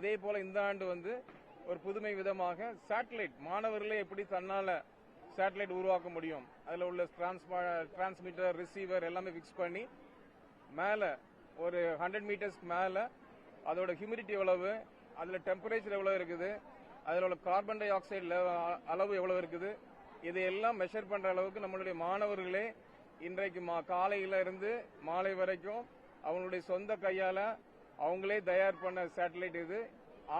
அதே போல இந்த ஆண்டு வந்து ஒரு புதுமை விதமாக சேட்டலைட் மாணவர்களே எப்படி தன்னால சேட்டலைட் உருவாக்க முடியும்? அதுல உள்ள டிரான்ஸ்மிட்டர் ரிசீவர் எல்லாமே ஃபிக்ஸ் பண்ணி மேல ஒரு ஹண்ட்ரட் மீட்டர்ஸ்க்கு மேல அதோட ஹியூமிடிட்டி எவ்வளவு அதுல டெம்பரேச்சர் எவ்வளவு இருக்குது அதுல உள்ள கார்பன் டை ஆக்சைடு அளவு எவ்வளவு இருக்குது இதையெல்லாம் மெஷர் பண்ற அளவுக்கு நம்மளுடைய மாணவர்களே இன்றைக்கு மா- காலையில இருந்து மாலை வரைக்கும் அவங்களுடைய சொந்த கையால அவங்களே தயார் பண்ண சேட்டலைட் இது.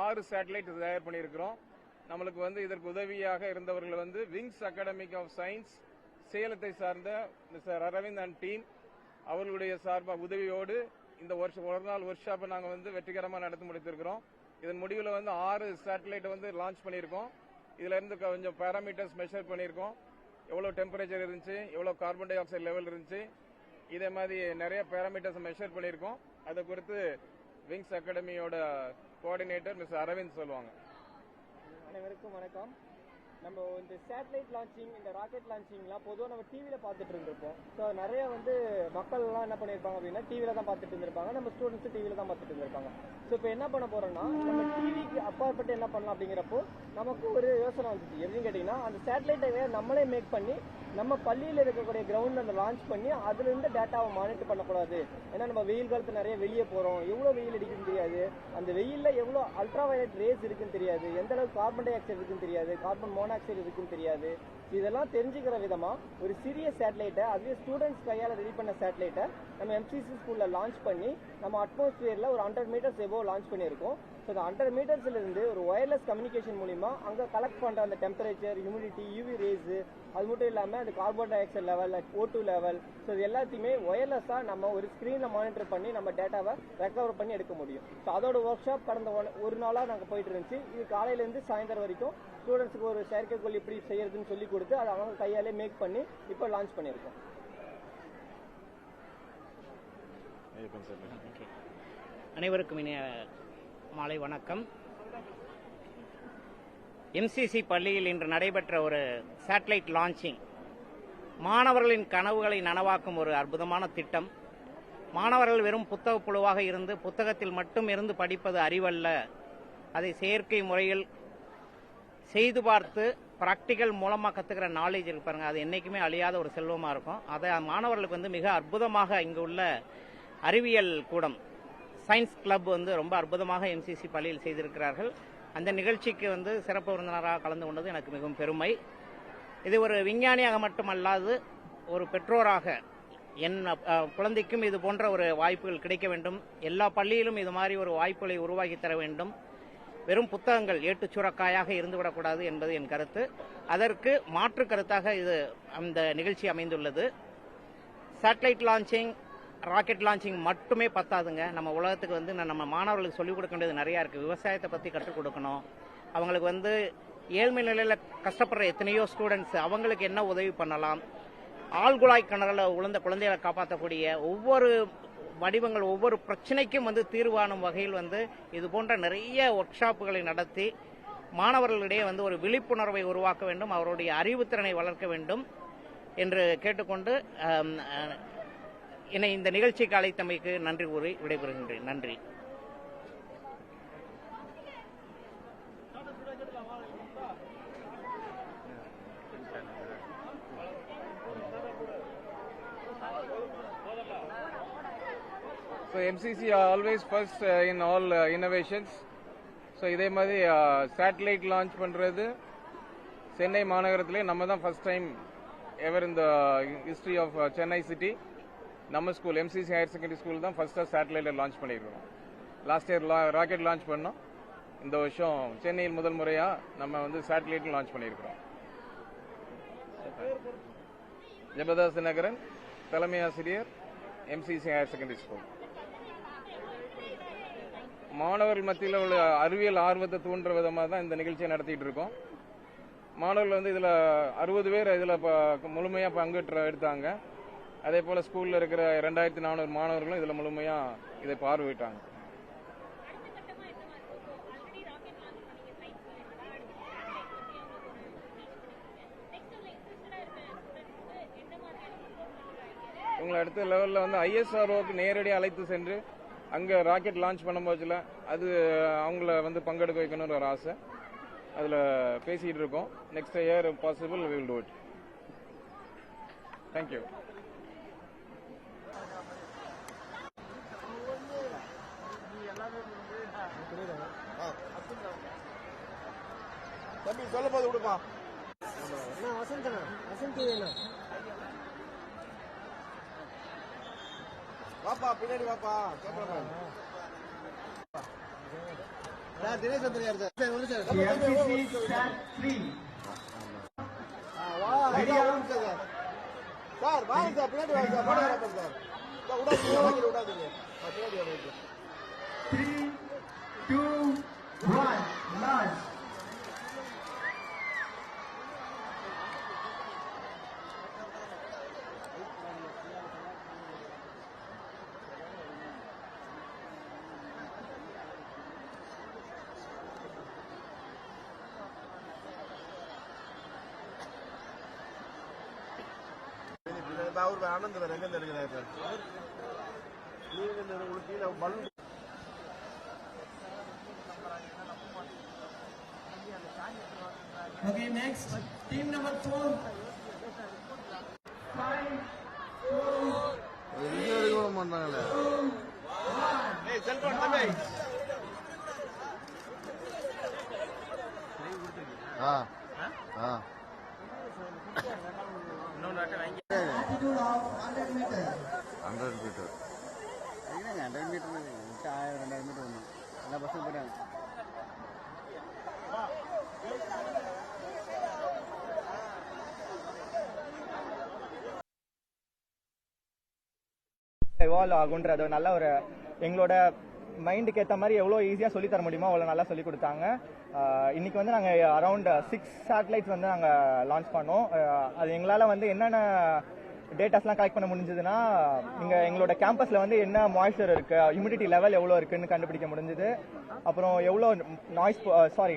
ஆறு சேட்டலைட் தயார் பண்ணியிருக்கிறோம். நம்மளுக்கு வந்து இதற்கு உதவியாக இருந்தவர்கள் வந்து விங்ஸ் அகாடமிக் ஆஃப் சயின்ஸ் சேலத்தை சார்ந்த மிஸ்டர் அரவிந்த் அண்ட் டீம் அவர்களுடைய சார்பா உதவியோடு இந்த வருஷம் ஒரு நாள் ஒர்க் ஷாப்பை நாங்கள் வந்து வெற்றிகரமாக நடத்தி முடித்திருக்கிறோம். இதன் முடிவில் வந்து ஆறு சேட்டலைட்டை வந்து லான்ச் பண்ணியிருக்கோம். இதுல இருந்து கொஞ்சம் பேராமீட்டர்ஸ் மெஷர் பண்ணியிருக்கோம். எவ்வளோ டெம்பரேச்சர் இருந்துச்சு எவ்வளோ கார்பன் டை ஆக்சைடு லெவல் இருந்துச்சு இதே மாதிரி நிறைய பேராமீட்டர்ஸ் மெஷர் பண்ணியிருக்கோம். அதை குறித்து விங்ஸ் அகாடமியோட கோஆர்டினேட்டர் மிஸ் அரவிந்த் சொல்லுவாங்க. அனைவருக்கும் வணக்கம். நம்ம இந்த சேட்டலைட் லான்ச்சிங் இந்த ராக்கெட் லான்ச்சிங்லாம் பொதுவாக நம்ம டிவியில் பார்த்துட்டு இருந்திருப்போம். ஸோ நிறைய வந்து மக்கள் எல்லாம் என்ன பண்ணியிருப்பாங்க அப்படின்னா டிவியில் தான் பார்த்துட்டு இருந்திருப்பாங்க. நம்ம ஸ்டூடெண்ட்ஸும் டிவியில் தான் பார்த்துட்டு இருந்திருப்பாங்க. ஸோ இப்போ என்ன பண்ண போறோம்னா நம்ம டிவிக்கு அப்பாற்பட்டு என்ன பண்ணலாம் அப்படிங்கிறப்போ நமக்கு ஒரு யோசனை வந்துச்சு. எப்படின்னு கேட்டிங்கன்னா அந்த சேட்டலைட்டை நம்மளே மேக் பண்ணி நம்ம பள்ளியில் இருக்கக்கூடிய கிரவுண்டில் அந்த லான்ச் பண்ணி அதுலேருந்து டேட்டாவை மானிட்டர் பண்ணக்கூடாது. ஏன்னா நம்ம வெயில் காலத்தில் நிறைய வெளியே போகிறோம் எவ்வளோ வெயில் அடிக்குதுன்னு தெரியாது. அந்த வெயிலில் எவ்வளோ அல்ட்ரா வயலட் ரேஸ் இருக்குன்னு தெரியாது. எந்த அளவுக்கு கார்பன் டை ஆக்சைடு இருக்குன்னு தெரியாது. கார்பன் மோனாக்சைடு இருக்குன்னு தெரியாது. இதெல்லாம் தெரிஞ்சுக்கிற விதமா ஒரு சிறிய சேட்டலைட்டை அதுவே ஸ்டூடெண்ட்ஸ் கையால் ரெடி பண்ண சேட்டலைட்டை நம்ம எம்சிசி ஸ்கூல்ல லான்ச் பண்ணி நம்ம அட்மாஸ்பியர்ல ஒரு ஹண்ட்ரட் மீட்டர்ஸ் எபோ லான்ச் பண்ணியிருக்கோம். ஸோ அந்த ஹண்ட்ரட் மீட்டர்ஸ்ல இருந்து ஒரு ஒயர்லெஸ் கம்யூனிகேஷன் மூலியமா அங்க கலெக்ட் பண்ற அந்த டெம்பரேச்சர் ஹியூமிடிட்டி யூவி ரேஸ் அது மட்டும் இல்லாம அந்த carbon dioxide level O two level so இது எல்லாத்தையுமே ஒயர்லெஸ்ஸா நம்ம ஒரு ஸ்கிரீன்ல மானிட்டர் பண்ணி நம்ம டேட்டாவை ரெக்கவர் பண்ணி எடுக்க முடியும். ஸோ அதோட ஒர்க் ஷாப் கடந்த ஒரு நாளா நாங்க போயிட்டு இருந்துச்சு. இது காலையில இருந்து சாயந்தரம் வரைக்கும் ஸ்டூடெண்ட்ஸுக்கு ஒரு செயற்கைக்கோள் எப்படி செய்யறதுன்னு சொல்லி கொடுத்து அதை அவங்க கையாலே மேக் பண்ணி இப்போ லான்ச் பண்ணியிருக்கோம். அனைவருக்கும் இனிய மாலை வணக்கம். எம்சிசி பள்ளியில் இன்று நடைபெற்ற ஒரு சேட்டலைட் லான்ச்சிங் மாணவர்களின் கனவுகளை நனவாக்கும் ஒரு அற்புதமான திட்டம். மாணவர்கள் வெறும் புத்தக புழுவாக இருந்து புத்தகத்தில் மட்டும் இருந்து படிப்பது அறிவல்ல. அதை செயற்கை முறையில் செய்து பார்த்து ப்ராக்டிக்கல் மூலமாக கற்றுக்கிற நாலேஜ் இருக்கு பாருங்க. அது என்றைக்குமே அழியாத ஒரு செல்வமாக இருக்கும். அதை மாணவர்களுக்கு வந்து மிக அற்புதமாக இங்கு உள்ள அறிவியல் கூடம் சயின்ஸ் கிளப் வந்து ரொம்ப அற்புதமாக எம்சிசி பள்ளியில் செய்திருக்கிறார்கள். அந்த நிகழ்ச்சிக்கு வந்து சிறப்பு விருந்தினராக கலந்து கொண்டது எனக்கு மிகவும் பெருமை. இது ஒரு விஞ்ஞானியாக மட்டுமல்லாது ஒரு பெற்றோராக என் குழந்தைக்கும் இது போன்ற ஒரு வாய்ப்புகள் கிடைக்க வேண்டும். எல்லா பள்ளியிலும் இது மாதிரி ஒரு வாய்ப்புகளை உருவாக்கி தர வேண்டும். வெறும் புத்தகங்கள் ஏட்டுச் சுரக்காயாக இருந்துவிடக்கூடாது என்பது என் கருத்து. அதற்கு மாற்று கருத்தாக இது அந்த நிகழ்ச்சி அமைந்துள்ளது. சேட்டலைட் லான்ச்சிங் ராக்கெட் லான்ச்சிங் மட்டுமே பத்தாதுங்க. நம்ம உலகத்துக்கு வந்து நம்ம மாணவர்களுக்கு சொல்லிக் கொடுக்க வேண்டியது நிறையா இருக்குது விவசாயத்தை பற்றி கற்றுக் கொடுக்கணும். அவங்களுக்கு வந்து ஏழ்மை நிலையில் கஷ்டப்படுற எத்தனையோ ஸ்டூடெண்ட்ஸ் அவங்களுக்கு என்ன உதவி பண்ணலாம்? ஆழ்குழாய் கிணறுல உளுந்த குழந்தைகளை காப்பாற்றக்கூடிய ஒவ்வொரு வடிவங்கள் ஒவ்வொரு பிரச்சனைக்கும் வந்து தீர்வானும் வகையில் வந்து இது போன்ற நிறைய ஒர்க் ஷாப்புகளை நடத்தி மாணவர்களிடையே வந்து ஒரு விழிப்புணர்வை உருவாக்க வேண்டும். அவருடைய அறிவுத்திறனை வளர்க்க வேண்டும் என்று கேட்டுக்கொண்டு என்னை இந்த நிகழ்ச்சிக்கு அழைத்தமைக்கு நன்றி கூறி விடைபெறுகின்றேன். நன்றி. So MCC always first in all innovations so இதே மாதிரி சேட்டலைட் லான்ச் பண்ணுறது சென்னை மாநகரத்திலே நம்ம தான் ஃபர்ஸ்ட் டைம் எவர் இந்த ஹிஸ்ட்ரி ஆஃப் சென்னை சிட்டி நம்ம school MCC higher secondary school தான் ஃபர்ஸ்ட்டாக சேட்டலைட்டை லான்ச் பண்ணியிருக்கிறோம் லாஸ்ட் இயர் ராக்கெட் லான்ச் பண்ணோம். இந்த வருஷம் சென்னையில் முதல் முறையாக நம்ம வந்து சேட்டலைட் லான்ச் பண்ணியிருக்கிறோம் ஜெபதாஸ் நகரன் தலைமை ஆசிரியர் எம்சிசி ஹையர் செகண்டரி ஸ்கூல் மாணவர்கள் மத்தியில் உள்ள அறிவியல் ஆர்வத்தை தூண்டுற விதமாக தான் இந்த நிகழ்ச்சியை நடத்திட்டு இருக்கோம். மாணவர்கள் வந்து இதில் அறுபது பேர் இதில் முழுமையாக பங்கேற்ற எடுத்தாங்க. அதே போல் ஸ்கூலில் இருக்கிற ரெண்டாயிரத்தி நானூறு மாணவர்களும் இதில் முழுமையாக இதை பார்வையிட்டாங்க. உங்களை அடுத்த லெவலில் வந்து ஐஎஸ்ஆர்ஓக்கு நேரடியாக அழைத்து சென்று அங்கே ராக்கெட் லான்ச் பண்ணும்போதுல அது அவங்கள வந்து பங்கெடுக்க வைக்கணும்னு ஒரு ஆசை. அதில் பேசிகிட்டு இருக்கோம். Next year possible will do it thank you தம்பி சொல்ல போது விடுப்பா அண்ணா வசந்தண்ணா வசந்த் அண்ணா. வாப்பா பின்னாடி வாப்பா கேமரா சார் தினேஷ் வந்துருக்காரு சார். வந்து சார். வா சார் வாங்க சார் பின்னாடி வாங்க சார் போட வரப்ப சார். விடாதீங்க வாங்கி விடாதீங்க. பின்னாடி வாங்க அவர் ஆனந்த் வேற எங்க இருக்கிறாரு சார் நீங்க இந்த உங்களுக்கு கீழே balloon Okay, next, team number four. எங்க வரைக்கும் பண்றாங்களே ஏய் செல்போன் தம்பி ஆ ஆ Attitude of 100 meters. Hundred meter hundred meter ஆயிரம் ரெண்டாயிரம் மீட்டர் ஒன்று எல்லா பஸ்ஸும் போயிட்டாங்க எவால்வ் ஆகுன்றது நல்ல ஒரு எங்களோட மைண்டுக்கு ஏற்ற மாதிரி எவ்வளோ ஈஸியாக சொல்லி தர முடியுமோ அவ்வளோ நல்லா சொல்லி கொடுத்தாங்க. ஆஹ் இன்னைக்கு வந்து நாங்கள் அரௌண்ட் சிக்ஸ் சேட்டலைட்ஸ் வந்து நாங்கள் லான்ச் பண்ணோம். அது எங்களால் வந்து என்னென்ன டேட்டாஸ்லாம் கலெக்ட் பண்ண முடிஞ்சதுன்னா இங்கே எங்களோட கேம்பஸில் வந்து என்ன மாய்ஸ்சர் இருக்கு ஹியூமிடிட்டி லெவல் எவ்வளோ இருக்குன்னு கண்டுபிடிக்க முடிஞ்சது. அப்புறம் எவ்வளோ நாய்ஸ் சாரி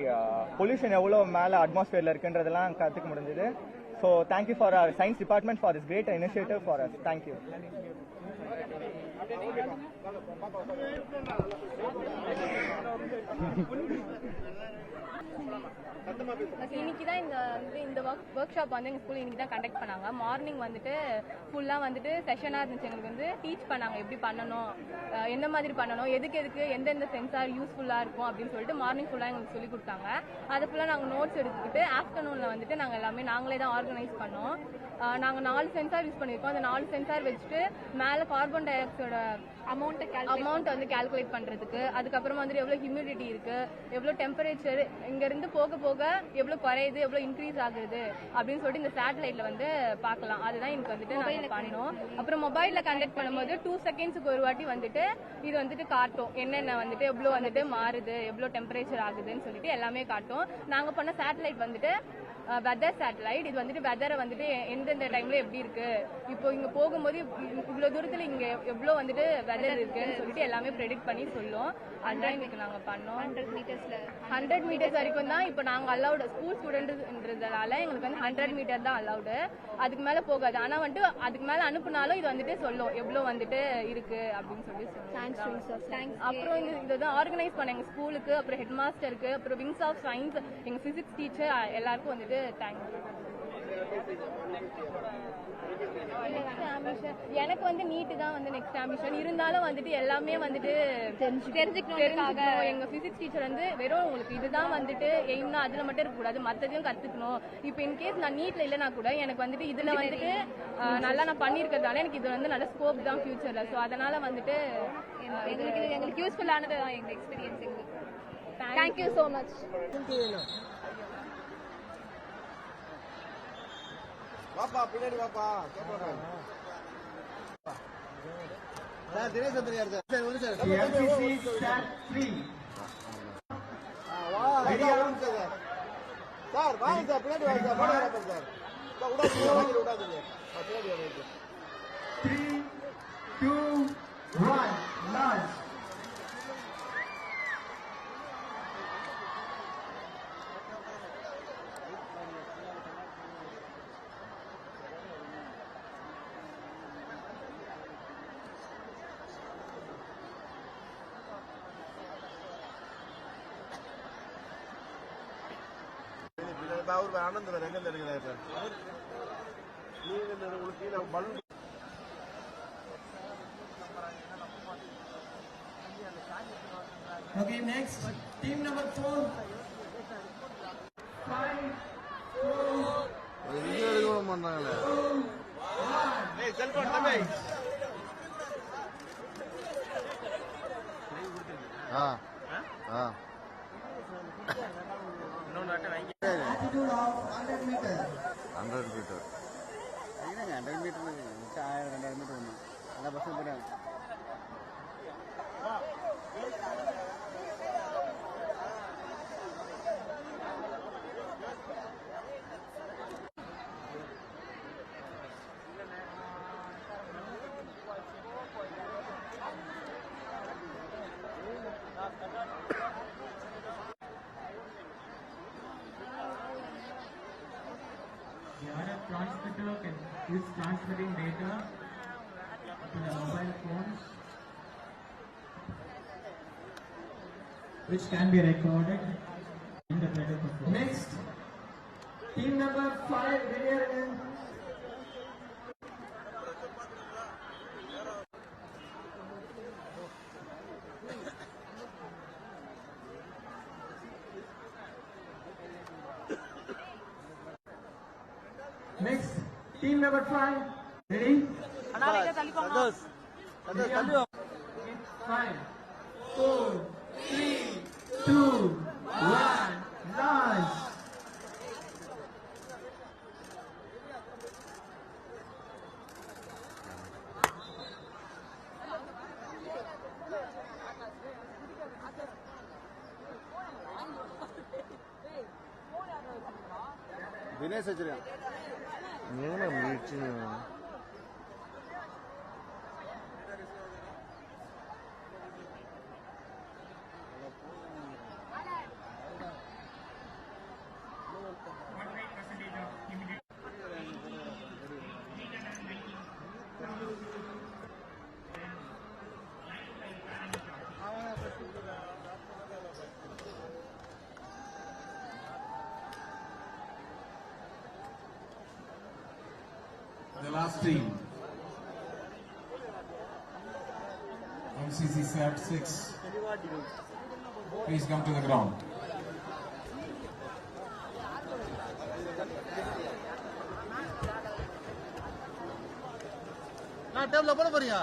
பொல்யூஷன் எவ்வளோ மேலே அட்மாஸ்பியரில் இருக்குன்றதெல்லாம் கற்றுக்க முடிஞ்சது. So thank you for science department for this great initiative for us thank you இன்னைக்கு தான் இந்த வந்து இந்த ஒர்க் ஒர்க் ஷாப் வந்து எங்கள் ஸ்கூல் இன்னைக்கு தான் கண்டக்ட் பண்ணாங்க. மார்னிங் வந்துட்டு ஃபுல்லாக வந்துட்டு செஷனாக இருந்துச்சு. எங்களுக்கு வந்து டீச் பண்ணாங்க எப்படி பண்ணணும் எந்த மாதிரி பண்ணணும் எதுக்கு எதுக்கு எந்தெந்த சென்சார் யூஸ்ஃபுல்லாக இருக்கும் அப்படின்னு சொல்லிட்டு மார்னிங் ஃபுல்லாக எங்களுக்கு சொல்லி கொடுத்தாங்க. அதை ஃபுல்லாக நாங்கள் நோட்ஸ் எடுத்துக்கிட்டு ஆஃப்டர்நூனில் வந்துட்டு நாங்கள் எல்லாமே நாங்களே தான் ஆர்கனைஸ் பண்ணோம். நாங்கள் நாலு சென்சார் யூஸ் பண்ணியிருக்கோம். அந்த நாலு சென்சார் வச்சுட்டு மேலே கார்பன் டை ஆக்சைடோட அமௌண்ட் அமௌண்ட் வந்து கால்குலேட் பண்றதுக்கு. அதுக்கப்புறமா வந்து எவ்வளவு ஹியூமிடிட்டி இருக்கு எவ்வளவு டெம்பரேச்சர் இங்க இருந்து போக போக எவ்வளவு குறையுது எவ்வளவு இன்க்ரீஸ் ஆகுது அப்படின்னு சொல்லிட்டு இந்த சேட்டலைட்ல வந்து பார்க்கலாம். அதுதான் எனக்கு வந்துட்டு நாங்க பண்ணினோம் அப்புறம் மொபைல்ல கண்டக்ட் பண்ணும்போது டூ செகண்ட்ஸ்க்கு ஒரு வாட்டி வந்துட்டு இது வந்துட்டு காட்டும். என்னென்ன வந்துட்டு எவ்வளவு வந்துட்டு மாறுது எவ்வளவு டெம்பரேச்சர் ஆகுதுன்னு சொல்லிட்டு எல்லாமே காட்டும். நாங்க பண்ண சேட்டலைட் வந்துட்டு வெதர் சேட்டலைட் இது வந்துட்டு வெதரை வந்துட்டு எந்தெந்த டைம்ல எப்படி இருக்கு? இப்போ இங்க போகும்போது இவ்- இவ்வளவு தூரத்துல இங்க எவ்வளவு வந்துட்டு வெதர் இருக்குன்னு சொல்லிட்டு எல்லாமே ப்ரெடிக்ட் பண்ணி சொல்லும். அதுதான் இன்னைக்கு நாங்க பண்ணோம். ஹண்ட்ரட் மீட்டர்ஸ்ல ஹண்ட்ரட் மீட்டர்ஸ் வரைக்கும் தான் இப்போ நாங்க அலௌடு ஸ்கூல் ஸ்டூடெண்ட்ன்றதால எங்களுக்கு வந்து ஹண்ட்ரட் மீட்டர் தான் அலௌடு அதுக்கு மேல போகாது. ஆனா வந்துட்டு அதுக்கு மேல அனுப்புனாலும் இது வந்துட்டு சொல்லும். எவ்வளவு வந்துட்டு இருக்கு அப்படின்னு சொல்லி சொல்லும். அப்புறம் இந்த இதுதான் ஆர்கனைஸ் பண்ண எங்க ஸ்கூலுக்கு அப்புறம் ஹெட் மாஸ்டருக்கு அப்புறம் விங்ஸ் ஆஃப் சயின்ஸ் எங்க பிசிக்ஸ் டீச்சர் எல்லாருக்கும் வந்துட்டு தேங்க்யூ எனக்கு வந்து நீட்டு தான் வந்து நெக்ஸ்ட் ஆம்பிஷன் இருந்தாலும் வந்துட்டு எல்லாமே வந்துட்டு தெரிஞ்சுக்கணும். எங்க பிசிக்ஸ் டீச்சர் வந்து வெறும் உங்களுக்கு இதுதான் வந்துட்டு எய்ம்னா அதுல மட்டும் இருக்க கூடாது மத்ததையும் கத்துக்கணும். இப்போ இன்கேஸ் நான் நீட்ல இல்லைனா கூட எனக்கு வந்துட்டு இதுல வந்துட்டு நல்லா நான் பண்ணிருக்கிறதால எனக்கு இது வந்து நல்ல ஸ்கோப் தான் ஃபியூச்சர்ல ஸோ அதனால வந்துட்டு எங்களுக்கு எங்களுக்கு யூஸ்ஃபுல்லானது தான் எங்க experience thank you so much Vasanth TV அண்ணா வாப்பா பின்னாடி வாப்பா. கேமரா சார் தினேஷ் வந்துருக்காரு சார்? சார் வந்து சார் FCC Stat 3. வா சார். வாங்க சார் பின்னாடி வாங்க சார். வரப்ப சார். விடாதீங்க வாங்கி விடாதீங்க பின்னாடி வாங்க சார் 3, 2, 1, அவரு ஆனந்த் வேற எங்க இருக்கிறாரு இப்ப? நீங்க உங்களுக்கு கீழே balloon Okay, next. Team number four. Five, four, video எடுக்க மாட்டாங்களே. ஏய் செல்போன் தம்பி. ஆ. ஆ. ஹண்ட்ரட் மீட்டர் ஆயிரம் ரெண்டாயிரம் மீட்டர் ஒன்று எல்லா பஸ்ஸும் போயிட்டாங்க which can be recorded in the title performance. Next, team number 5, Vinayar and Next, team number 5, Dinesh வச்சிருக்கேன் மூணு மீச்சு Thank you. Team. MCC SAT 6. Please come to the ground. நான் டேபிள்ல போட போறீங்க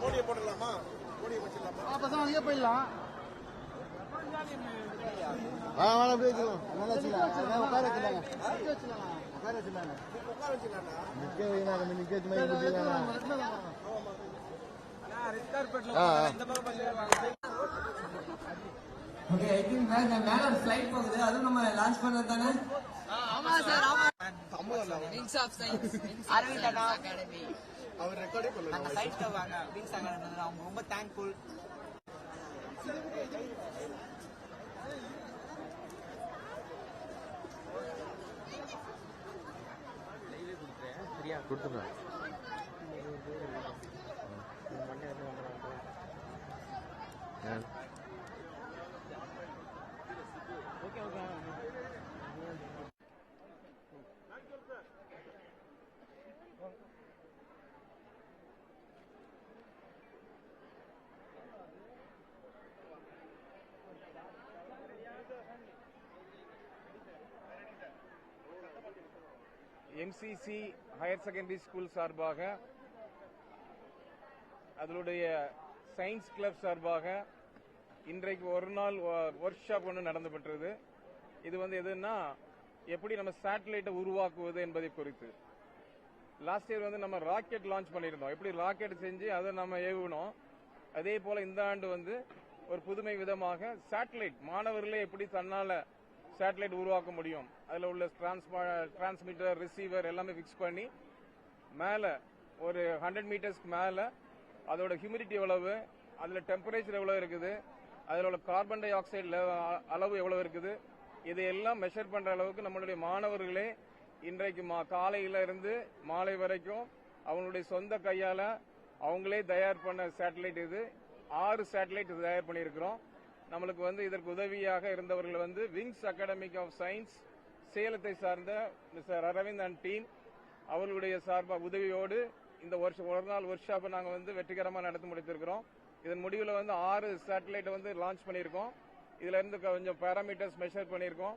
மோடியை போடலாமா? மோடியை வச்சிடலாமா பசங்க அங்கேயே போயிடலாம். ஆ வேணா அப்படியே வச்சுக்கலாம் நல்லா வச்சுக்கலாம். அதான் உட்கார வச்சுலாங்க உட்கார வச்சுலாங்க நிக்க வைங்க நம்ம நிக்க வச்சு மாதிரி முடிச்சுக்கலாம் ஆ Okay, I மேல மேல ஒரு போகுது நம்ம லான்ச் பண்ணது தானே அவர் ரெக்கார்டே பண்ணல அவங்க ரொம்ப தேங்க்ஃபுல் கொடுத்துட்டேன் எம்சிசி ஹையர் செகண்டரி ஸ்கூல் சார்பாக அதனுடைய சயின்ஸ் கிளப் சார்பாக இன்றைக்கு ஒரு நாள் ஒர்க் ஷாப் ஒன்று நடந்து இது வந்து எதுன்னா எப்படி நம்ம சேட்டலைட்டை உருவாக்குவது என்பதை குறித்து. லாஸ்ட் இயர் வந்து நம்ம ராக்கெட் லான்ச் பண்ணியிருந்தோம். எப்படி ராக்கெட் செஞ்சு அதை நம்ம ஏவுனோம். அதே போல இந்த ஆண்டு வந்து ஒரு புதுமை விதமாக சேட்டலைட் மாணவர்களே எப்படி தன்னால சேட்டலைட் உருவாக்க முடியும் அதில் உள்ள டிரான்ஸ்மிட்டர் ரிசீவர் எல்லாமே ஃபிக்ஸ் பண்ணி மேலே ஒரு ஹண்ட்ரட் மீட்டர்ஸ்க்கு மேலே அதோட ஹியூமிடிட்டி எவ்வளவு அதில் டெம்பரேச்சர் எவ்வளோ இருக்குது அதில் உள்ள கார்பன் டை ஆக்சைடு அளவு எவ்வளவு இருக்குது இதையெல்லாம் மெஷர் பண்ணுற அளவுக்கு நம்மளுடைய மாணவர்களே இன்றைக்கு மா காலையில இருந்து மாலை வரைக்கும் அவங்களுடைய சொந்த கையால அவங்களே தயார் பண்ண சேட்டலைட் இது. ஆறு சேட்டலைட் தயார் பண்ணியிருக்கிறோம். நம்மளுக்கு வந்து இதற்கு உதவியாக இருந்தவர்கள் வந்து விங்ஸ் அகாடமிக் ஆஃப் சயின்ஸ் சேலத்தை சார்ந்த மிஸ்டர் அரவிந்த் அண்ட் டீம் அவர்களுடைய சார்பாக உதவியோடு இந்த வருஷம் ஒரு நாள் ஒர்க் ஷாப்பை நாங்கள் வந்து வெற்றிகரமாக நடத்தி முடித்திருக்கிறோம். இதன் முடிவில் வந்து ஆறு சேட்டலைட்டை வந்து லான்ச் பண்ணியிருக்கோம். இதுல இருந்து கொஞ்சம் பேராமீட்டர்ஸ் மெஷர் பண்ணியிருக்கோம்.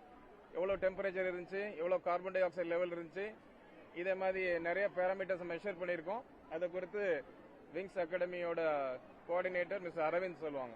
எவ்வளோ டெம்பரேச்சர் இருந்துச்சு எவ்வளோ கார்பன் டை ஆக்சைடு லெவல் இருந்துச்சு இதே மாதிரி நிறைய பேராமீட்டர்ஸ் மெஷர் பண்ணியிருக்கோம். அதை குறித்து விங்ஸ் அகாடமியோட கோஆர்டினேட்டர் மிஸ் அரவிந்த் சொல்லுவாங்க.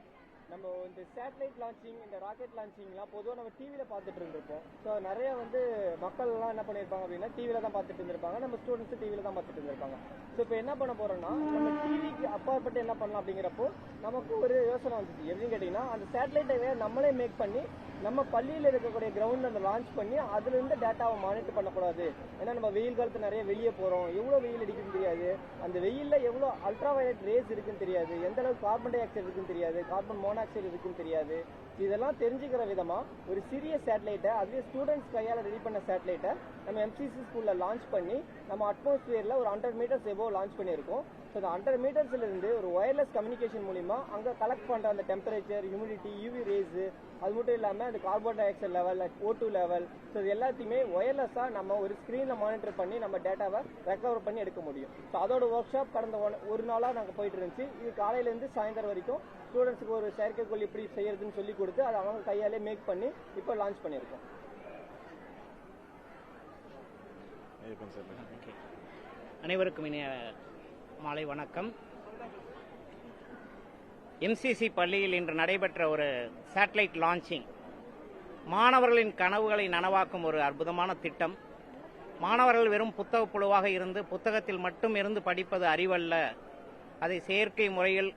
நம்ம இந்த சேட்டலைட் லான்ச்சிங் இந்த ராக்கெட் லான்ச்சிங்லாம் பொதுவாக நம்ம டிவியில் பார்த்துட்டு இருந்திருப்போம். ஸோ நிறைய வந்து மக்கள் எல்லாம் என்ன பண்ணியிருப்பாங்க அப்படின்னா டிவியில் தான் பார்த்துட்டு இருந்திருப்பாங்க. நம்ம ஸ்டூடெண்ட்ஸ் டிவியில் தான் பார்த்துட்டு இருந்திருப்பாங்க ஸோ இப்போ என்ன பண்ண போறோம்னா நம்ம டிவிக்கு அப்பாற்பட்டு என்ன பண்ணலாம் அப்படிங்கிறப்போ நமக்கு ஒரு யோசனை வந்துச்சு. எப்படின்னு கேட்டிங்கன்னா அந்த சேட்டலைட்டை நம்மளே மேக் பண்ணி நம்ம பள்ளியில் இருக்கக்கூடிய கிரவுண்ட் அந்த லான்ச் பண்ணி அதுல இருந்து டேட்டாவை மானிட்டர் பண்ணக்கூடாது. ஏன்னா நம்ம வெயில் காலத்து நிறைய வெளியே போறோம். எவ்வளோ வெயில் அடிக்குதுன்னு தெரியாது. அந்த வெயிலில் எவ்வளோ அல்ட்ரா வயலட் ரேஸ் இருக்குன்னு தெரியாது. எந்த அளவுக்கு கார்பன் டை ஆக்சைடு இருக்குன்னு தெரியாது. கார்பன் மோனாக்சைடு இருக்குன்னு தெரியாது. இதெல்லாம் தெரிஞ்சுக்கிற விதமா ஒரு சிறிய சேட்டலைட்டை அதுவே ஸ்டூடெண்ட்ஸ் கையால ரெடி பண்ண சேட்டலைட்டை நம்ம எம்சிசி ஸ்கூல்ல லான்ச் பண்ணி நம்ம அட்மாஸ்பியர்ல ஒரு ஹண்ட்ரட் மீட்டர்ஸ் எபோ லான்ச் பண்ணியிருக்கோம். ஸோ அந்த ஹண்ட்ரட் மீட்டர்ஸ்ல இருந்து ஒரு ஒயர்லெஸ் கம்யூனிகேஷன் மூலியமா அங்க கலெக்ட் பண்ற அந்த டெம்பரேச்சர் ஹியூமிடிட்டி யூவி ரேஸ் அது மட்டும் இல்லாம அந்த carbon dioxide level O two level so இது எல்லாத்தையுமே ஒயர்லெஸ்ஸா நம்ம ஒரு ஸ்க்ரீனில் மானிட்டர் பண்ணி நம்ம டேட்டாவை ரெக்கவர் பண்ணி எடுக்க முடியும். ஸோ அதோட ஒர்க் ஷாப் கடந்த ஒரு நாளா நாங்க போயிட்டு இருந்துச்சு. இது காலையில இருந்து சாயந்தரம் வரைக்கும் ஸ்டூடெண்ட்ஸ்க்கு ஒரு செயற்கைக்கோள் எப்படி செய்யறதுன்னு சொல்லி கொடுத்து அதை அவங்க கையாலே மேக் பண்ணி இப்போ லான்ச் பண்ணியிருக்கோம். அனைவருக்கும் இனிய மாலை வணக்கம். எம்சிசி பள்ளியில் இன்று நடைபெற்ற ஒரு சேட்டலைட் லான்ச்சிங் மாணவர்களின் கனவுகளை நனவாக்கும் ஒரு அற்புதமான திட்டம். மாணவர்கள் வெறும் புத்தக புழுவாக இருந்து புத்தகத்தில் மட்டும் இருந்து படிப்பது அறிவல்ல. அதை செயற்கை முறையில்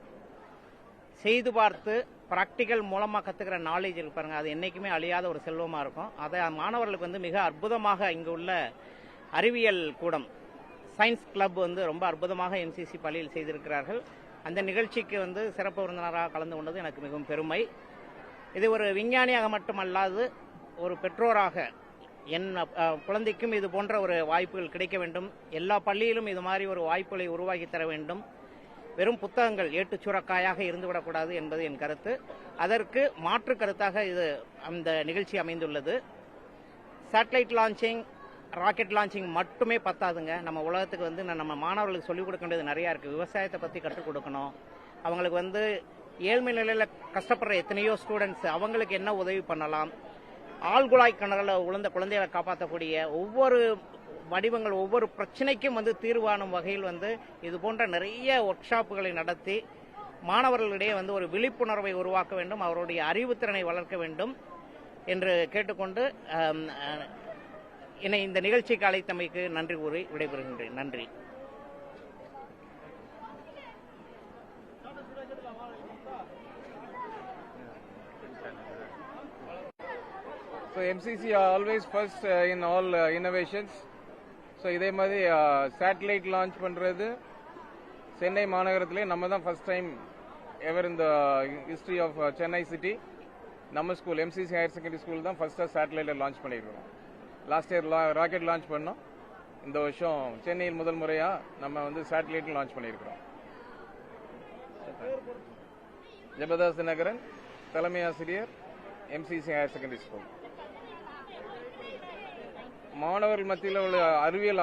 செய்து பார்த்து ப்ராக்டிக்கல் மூலமாக கற்றுக்கிற நாலேஜ் இருக்கு பாருங்க. அது என்றைக்குமே அழியாத ஒரு செல்வமாக இருக்கும். அதை மாணவர்களுக்கு வந்து மிக அற்புதமாக இங்கு உள்ள அறிவியல் கூடம் சயின்ஸ் கிளப் வந்து ரொம்ப அற்புதமாக எம்சிசி பள்ளியில் செய்திருக்கிறார்கள். அந்த நிகழ்ச்சிக்கு வந்து சிறப்பு விருந்தினராக கலந்து கொண்டது எனக்கு மிகவும் பெருமை. இது ஒரு விஞ்ஞானியாக மட்டுமல்லாது ஒரு பெற்றோராக என் குழந்தைக்கும் இது போன்ற ஒரு வாய்ப்புகள் கிடைக்க வேண்டும். எல்லா பள்ளியிலும் இது மாதிரி ஒரு வாய்ப்புகளை உருவாக்கி தர வேண்டும். வெறும் புத்தகங்கள் ஏட்டு சுரக்காயாக இருந்துவிடக்கூடாது என்பது என் கருத்து. அதற்கு மாற்று கருத்தாக இது அந்த நிகழ்ச்சி அமைந்துள்ளது. சேட்டலைட் லான்ச்சிங் ராக்கெட் லான்ச்சிங் மட்டுமே பத்தாதுங்க. நம்ம உலகத்துக்கு வந்து நம்ம மாணவர்களுக்கு சொல்லிக் கொடுக்க வேண்டியது நிறையா இருக்குது விவசாயத்தை பற்றி கற்றுக் கொடுக்கணும். அவங்களுக்கு வந்து ஏழ்மை நிலையில் கஷ்டப்படுற எத்தனையோ ஸ்டூடெண்ட்ஸ் அவங்களுக்கு என்ன உதவி பண்ணலாம்? ஆழ்குழாய் கிணறுல உழந்த குழந்தைகளை காப்பாற்றக்கூடிய ஒவ்வொரு வடிவங்கள் ஒவ்வொரு பிரச்சனைக்கும் வந்து தீர்வானும் வகையில் வந்து இது போன்ற நிறைய ஒர்க் ஷாப்புகளை நடத்தி மாணவர்களிடையே வந்து ஒரு விழிப்புணர்வை உருவாக்க வேண்டும் அவருடைய அறிவுத்திறனை வளர்க்க வேண்டும் என்று கேட்டுக்கொண்டு என்னை இந்த நிகழ்ச்சிக்கு அழைத்தமைக்கு நன்றி கூறி விடைபெறுகின்றேன். நன்றி. So MCC always first in all innovations so இதே மாதிரி சேட்டலைட் லான்ச் பண்ணுறது சென்னை மாநகரத்திலே நம்ம தான் ஃபர்ஸ்ட் டைம் எவர் இந்த ஹிஸ்ட்ரி ஆஃப் சென்னை சிட்டி நம்ம school MCC higher secondary school தான் ஃபர்ஸ்ட்டாக சேட்டலைட்டை லான்ச் பண்ணியிருக்கிறோம் லாஸ்ட் இயர் ராக்கெட் லான்ச் பண்ணோம். இந்த வருஷம் சென்னையில் முதல் முறையாக நம்ம வந்து சேட்டலைட் லான்ச் பண்ணியிருக்கிறோம் ஜெபதாஸ் நகரன் தலைமை ஆசிரியர் எம்சிசி ஹையர் செகண்டரி ஸ்கூல் மாணவர்கள் மத்தியில் உள்ள அறிவியல்